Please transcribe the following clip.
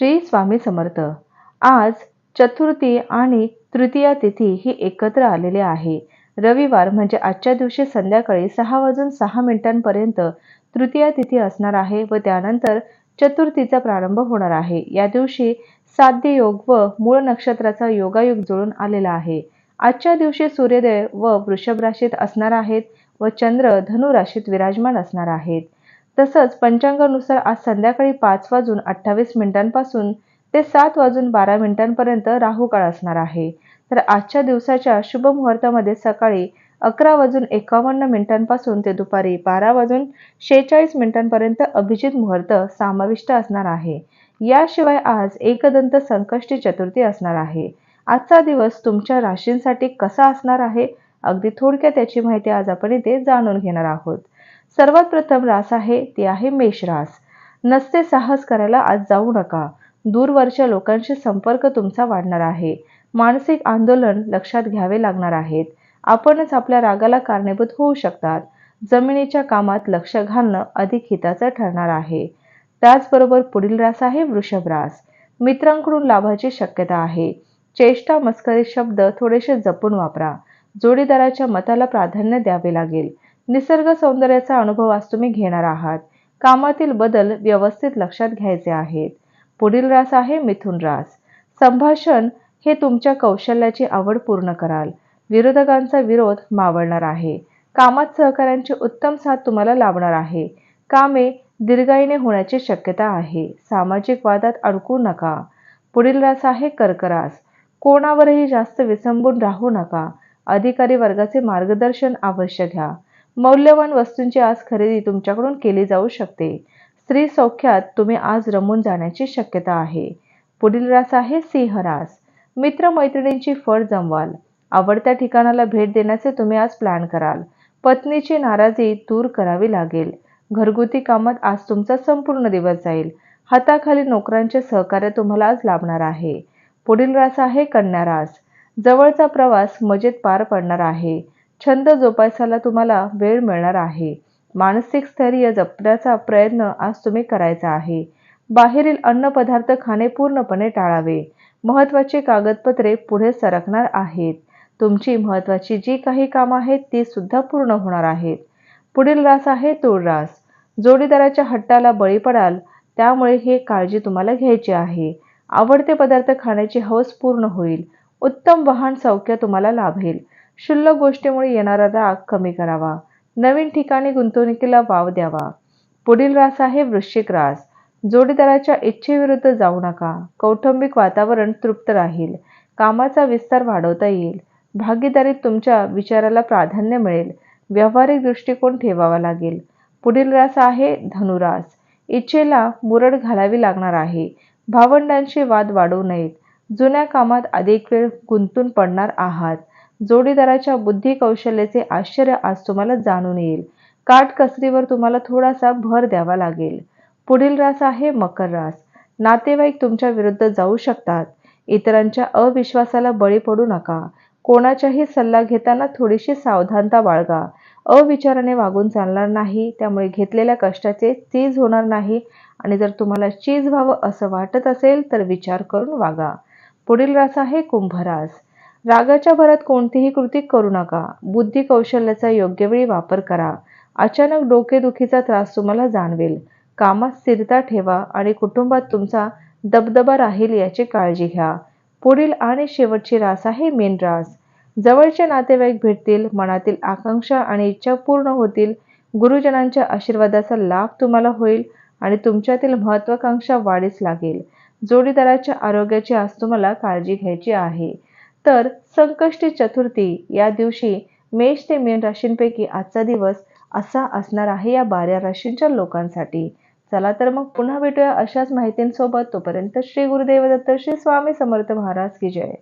श्री स्वामी समर्थ. आज चतुर्थी आणि तृतीया तिथी ही एकत्र आलेली आहे. रविवार म्हणजे आजच्या दिवशी संध्याकाळी सहा वाजून सहा मिनिटांपर्यंत तृतीया तिथी असणार आहे व त्यानंतर चतुर्थीचा प्रारंभ होणार आहे. या दिवशी साध्य योग व मूळ नक्षत्राचा योगायोग जुळून आलेला आहे. आजच्या दिवशी सूर्योदय व वृषभ राशीत असणार आहेत व चंद्र धनु राशीत विराजमान असणार आहेत. तसंच पंचांगानुसार आज संध्याकाळी पाच वाजून अठ्ठावीस मिनिटांपासून ते सात वाजून बारा मिनिटांपर्यंत राहू काळ असणार आहे. तर आजच्या दिवसाच्या शुभ मुहूर्तामध्ये सकाळी अकरा वाजून एकावन्न मिनिटांपासून ते दुपारी बारा वाजून शेहेचाळीस मिनिटांपर्यंत अभिजित मुहूर्त समाविष्ट असणार आहे. याशिवाय आज एकदंत संकष्टी चतुर्थी असणार आहे. आजचा दिवस तुमच्या राशींसाठी कसा असणार आहे? अगदी थोडक्यात त्याची माहिती आज आपण इथे जाणून घेणार आहोत. सर्वात प्रथम रास आहे ती आहे मेष रास. नसते साहस करायला आज जाऊ नका. दूरवरच्या लोकांशी संपर्क तुमचा वाढणार आहे. मानसिक आंदोलन लक्षात घ्यावे लागणार आहेत. आपणच आपल्या रागाला कारणीभूत होऊ शकतात. जमिनीच्या कामात लक्ष घालणं अधिक हिताचं ठरणार आहे. त्याचबरोबर पुढील रास आहे वृषभ रास. मित्रांकडून लाभाची शक्यता आहे. चेष्टा मस्करी शब्द थोडेसे जपून वापरा. जोडीदाराच्या मताला प्राधान्य द्यावे लागेल. निसर्ग सौंदर्याचा अनुभव आज तुम्ही घेणार आहात. कामातील बदल व्यवस्थित लक्षात घ्यायचे आहेत. पुढील रास आहे मिथुन रास. संभाषण हे तुमच्या कौशल्याची आवड पूर्ण कराल. विरोधकांचा विरोध मावळणार आहे. कामात सहकाऱ्यांची उत्तम साथ तुम्हाला लाभणार आहे. कामे दीर्घाईने होण्याची शक्यता आहे. सामाजिक वादात अडकू नका. पुढील रास आहे कर्करास. कोणावरही जास्त विसंबून राहू नका. अधिकारी वर्गाचे मार्गदर्शन अवश्य घ्या. मौल्यवान वस्तूंची आज खरेदी तुमच्याकडून केली जाऊ शकते. स्त्री सौख्यात तुम्ही आज रमून जाण्याची शक्यता आहे. पुढील रास आहे सिंह रास. मित्रमैत्रिणींची फळ जमवाल. आवडत्या ठिकाणाला भेट देण्याचे तुम्ही आज प्लॅन कराल. पत्नीची नाराजी दूर करावी लागेल. घरगुती कामात आज तुमचा संपूर्ण दिवस जाईल. हाताखाली नोकरांचे सहकार्य तुम्हाला आज लाभणार आहे. पुढील रास आहे कन्या रास. जवळचा प्रवास मजेत पार पडणार आहे. छंद जोपासायला तुम्हाला वेळ मिळणार आहे. मानसिक स्थैर्य जपण्याचा प्रयत्न आज तुम्ही करायचा आहे. बाहेरील अन्नपदार्थ खाणे पूर्णपणे टाळावे. महत्त्वाची कागदपत्रे पुढे सरकणार आहेत. तुमची महत्त्वाची जी काही कामं आहेत ती सुद्धा पूर्ण होणार आहेत. पुढील रास आहे तूळ रास. जोडीदाराच्या हट्टाला बळी पडाल त्यामुळे हे काळजी तुम्हाला घ्यायची आहे. आवडते पदार्थ खाण्याची हौस पूर्ण होईल. उत्तम वाहन सौख्य तुम्हाला लाभेल. शुल्लक गोष्टीमुळे येणारा राग कमी करावा. नवीन ठिकाणी गुंतवणुकीला वाव द्यावा. पुढील रास आहे वृश्चिक रास. जोडीदाराच्या इच्छेविरुद्ध जाऊ नका. कौटुंबिक वातावरण तृप्त राहील. कामाचा विस्तार वाढवता येईल. भागीदारीत तुमच्या विचाराला प्राधान्य मिळेल. व्यावहारिक दृष्टिकोन ठेवावा लागेल. पुढील रास आहे धनुरास. इच्छेला मुरड घालावी लागणार आहे. भावंडांशी वाद वाढवू नयेत. जुन्या कामात अधिक वेळ गुंतून पडणार आहात. जोडीदाराच्या बुद्धी कौशल्याचे आश्चर्य आज तुम्हाला जाणून येईल. काटकसरीवर तुम्हाला थोडासा भर द्यावा लागेल. पुढील रास आहे मकर रास. नातेवाईक तुमच्या विरुद्ध जाऊ शकतात. इतरांच्या अविश्वासाला बळी पडू नका. कोणाचाही सल्ला घेताना थोडीशी सावधानता बाळगा. अविचाराने वागून चालणार नाही त्यामुळे घेतलेल्या कष्टाचे चीज होणार नाही. आणि जर तुम्हाला चीज व्हावं असं वाटत असेल तर विचार करून वागा. पुढील रास आहे कुंभरास. रागाच्या भरात कोणतीही कृती करू नका. बुद्धी कौशल्याचा योग्य वेळी वापर करा. अचानक डोकेदुखीचा त्रास तुम्हाला जाणवेल. कामात स्थिरता ठेवा आणि कुटुंबात तुमचा दबदबा राहील याची काळजी घ्या. पुढील आणि शेवटची रास आहे मेन रास. जवळचे नातेवाईक भेटतील मनातील आकांक्षा आणि इच्छा पूर्ण होतील. गुरुजनांच्या आशीर्वादाचा लाभ तुम्हाला होईल आणि तुमच्यातील महत्वाकांक्षा वाढीस लागेल. जोडीदाराच्या आरोग्याची आज तुम्हाला काळजी घ्यायची आहे. तर संकष्टी चतुर्थी या दिवशी मेष ते मीन राशींपैकी आजचा दिवस असा असणार आहे या बारा राशींच्या लोकांसाठी. चला तर मग पुन्हा भेटूया अशाच माहितींसोबत. तोपर्यंत श्री गुरुदेव दत्त श्री स्वामी समर्थ महाराज की जय.